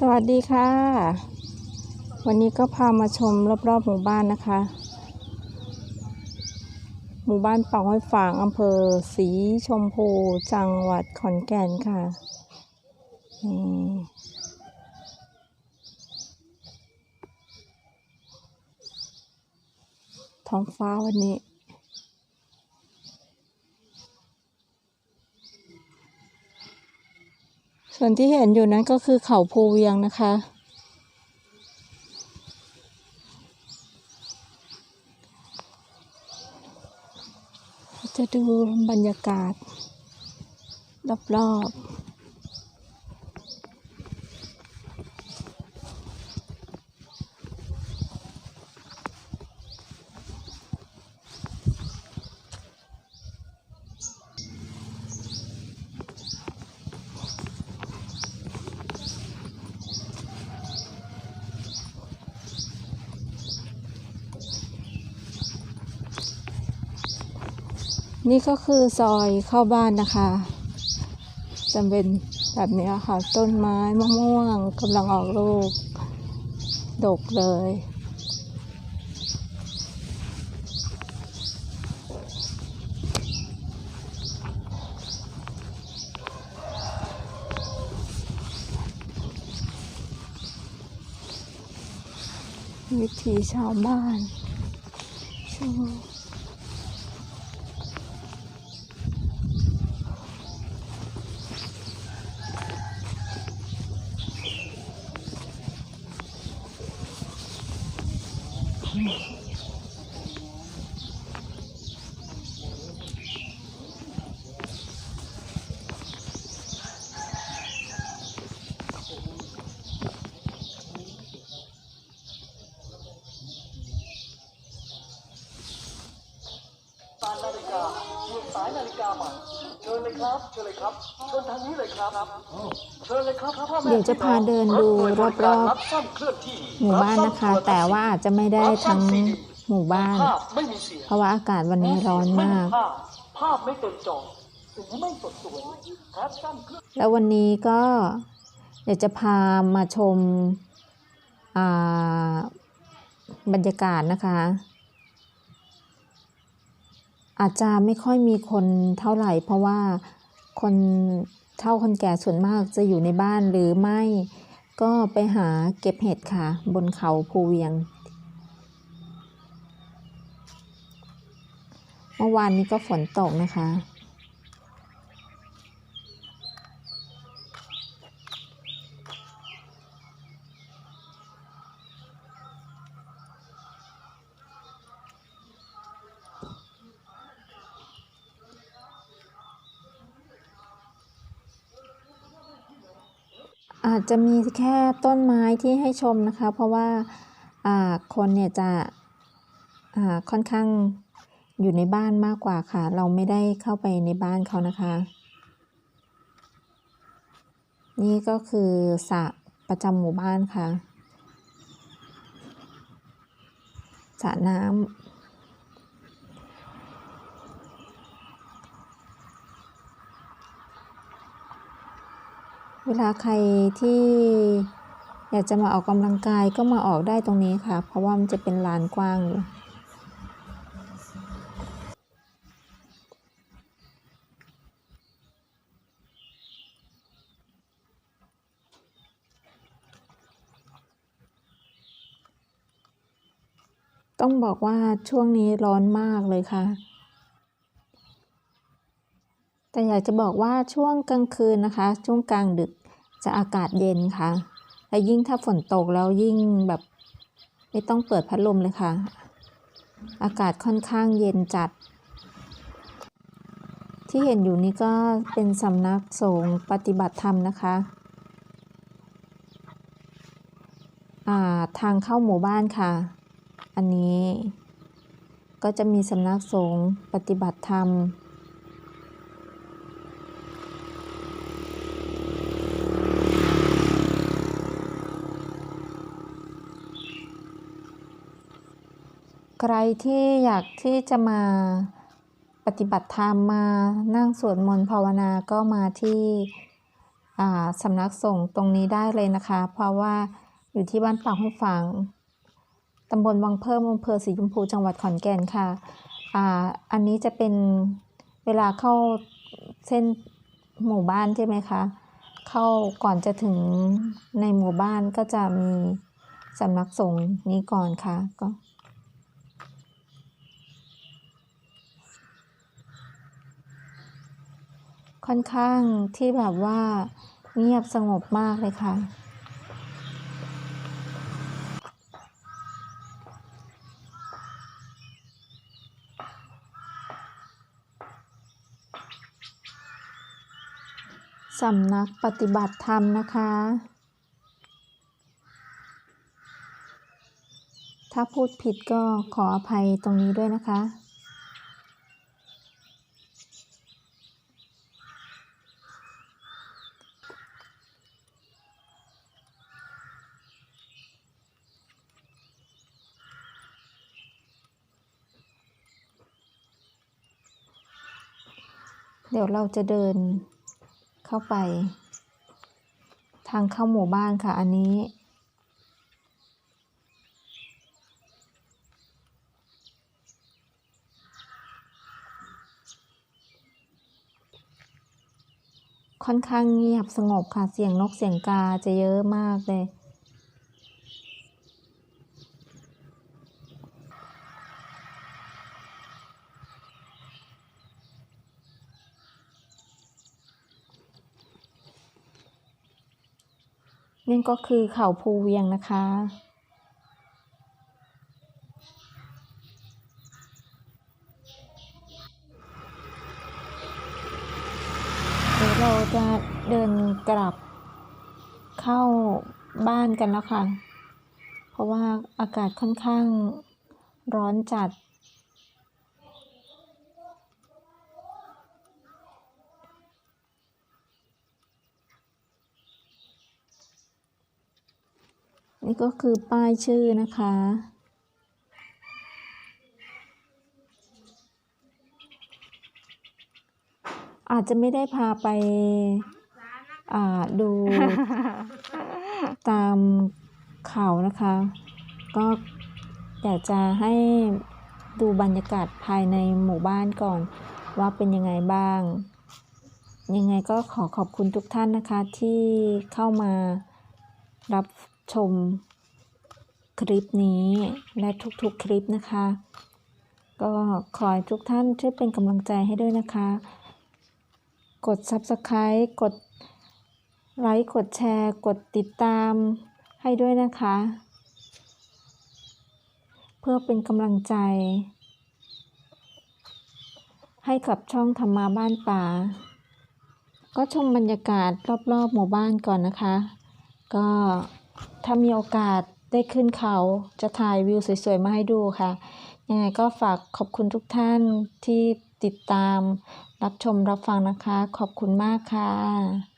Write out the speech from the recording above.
สวัสดีค่ะ วันนี้ก็พามาชมรอบๆหมู่บ้านนะคะ หมู่บ้านเป่าห้อยฝางอำเภอสีชมพูจังหวัดขอนแก่นค่ะท้องฟ้าวันนี้ ส่วนที่เห็นอยู่นั้นก็คือเขาภูเวียงนะคะ จะดูบรรยากาศรอบๆ นี่ก็คือซอยเข้าบ้านนะคะจะเป็นแบบนี้ค่ะ ต้นไม้มะม่วงกำลังออกลูก ดกเลย วิถีชาวบ้านชาว กาเปลี่ยนสายนาฬิกาใหม่เชิญเลยครับเชิญเลยครับเชิญทางนี้เลยครับเชิญเลยครับพ่อแม่เดี๋ยวจะพาเดินดูรอบๆรับซ่อมเคลื่อนที่หมู่บ้านนะคะ แต่ว่าอาจจะไม่ได้ทั้งหมู่บ้านภาพไม่มีเสียงเพราะว่าอากาศวันนี้ร้อนมากภาพภาพไม่เต็มจอสีไม่สดสวยแคปชั่นเคลื่อนแล้ววันนี้ก็เดี๋ยวจะพามาชมอ่าบรรยากาศนะคะ อาจจะไม่ค่อยมีคนเท่าไหร่ เพราะว่าคนเท่าคนแก่ส่วนมากจะอยู่ในบ้านหรือไม่ ก็ไปหาเก็บเห็ดค่ะ บนเขาภูเวียง เมื่อวานนี้ก็ฝนตกนะคะ อาจจะมีแค่ต้นไม้ที่ให้ชมนะคะ เพราะว่าคนเนี่ยจะค่อนข้างอยู่ในบ้านมากกว่าค่ะ เราไม่ได้เข้าไปในบ้านเขานะคะ นี่ก็คือสระประจำหมู่บ้านค่ะสระน้ำ เวลาใครที่อยากจะมาออกกำลังกายก็มาออกได้ตรงนี้ค่ะ เพราะว่ามันจะเป็นลานกว้างอยู่ต้องบอกว่าช่วงนี้ร้อนมากเลยค่ะ แต่อยากจะบอกว่าช่วงกลางคืนนะคะ ช่วงกลางดึกจะอากาศเย็นค่ะ และยิ่งถ้าฝนตกแล้วยิ่งแบบไม่ต้องเปิดพัดลมเลยค่ะ อากาศค่อนข้างเย็นจัด ที่เห็นอยู่นี้ก็เป็นสำนักสงฆ์ปฏิบัติธรรมนะคะาทางเข้าหมู่บ้านค่ะ อันนี้ก็จะมีสำนักสงฆ์ปฏิบัติธรรม ใครที่อยากที่จะมาปฏิบัติธรรมมานั่งสวดมนต์ภาวนาก็มาที่อ่าสำนักสงฆ์ตรงนี้ได้เลยนะคะ เพราะว่าอยู่ที่บ้านปากห้วยฝางตำบลวังเพิ่มอำเภอสีชมพูจังหวัดขอนแก่นค่ะอ่าอันนี้จะเป็นเวลาเข้าเส้นหมู่บ้านใช่ไหมคะ เข้าก่อนจะถึงในหมู่บ้านก็จะมีสำนักสงฆ์นี้ก่อนค่ะก็ ค่อนข้างที่แบบว่าเงียบสงบมากเลยค่ะ สำนักปฏิบัติธรรมนะคะ ถ้าพูดผิดก็ขออภัยตรงนี้ด้วยนะคะ เดี๋ยวเราจะเดินเข้าไป ทางเข้าหมู่บ้านค่ะ อันนี้ ค่อนข้างเงียบสงบค่ะ เสียงนกเสียงกาจะเยอะมากเลย นี่นก็คือเขาภูเวียงนะคะ เดี๋ยวเราจะเดินกลับเข้าบ้านกันแล้วค่ะ เพราะว่าอากาศค่อนข้างร้อนจัด นี่ก็คือป้ายชื่อนะคะ อาจจะไม่ได้พาไปาดูตามเขานะคะ ก็อยากจะให้ดูบรรยากาศภายในหมู่บ้านก่อน ว่าเป็นยังไงบ้าง ยังไงก็ขอขอบคุณทุกท่านนะคะที่เข้ามารับ ชมคลิปนี้และทุกๆคลิปนะคะ ก็ขอให้ทุกท่านช่วยเป็นกำลังใจให้ด้วยนะคะ กด Subscribe กดไลค์กดแชร์ กดติดตามให้ด้วยนะคะ เพื่อเป็นกำลังใจ ให้กับช่องธรรมาบ้านป่า ก็ชมบรรยากาศรอบๆหมู่บ้านก่อนนะคะ ก็ ถ้ามีโอกาสได้ขึ้นเขาจะถ่ายวิวสวยๆ มาให้ดูค่ะ ยังไงก็ฝากขอบคุณทุกท่านที่ติดตามรับชมรับฟังนะคะ ขอบคุณมากค่ะ